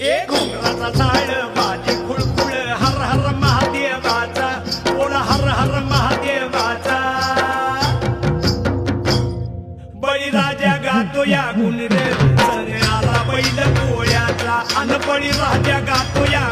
ए घोंगराचा झाड माझे खुळखुळ हर हर महादेवाचा. बोल हर हर महादेवाचा? बळीराजा गातो या गुणर सण आला बैल पोळ्याचा अन बळीराजा गातो या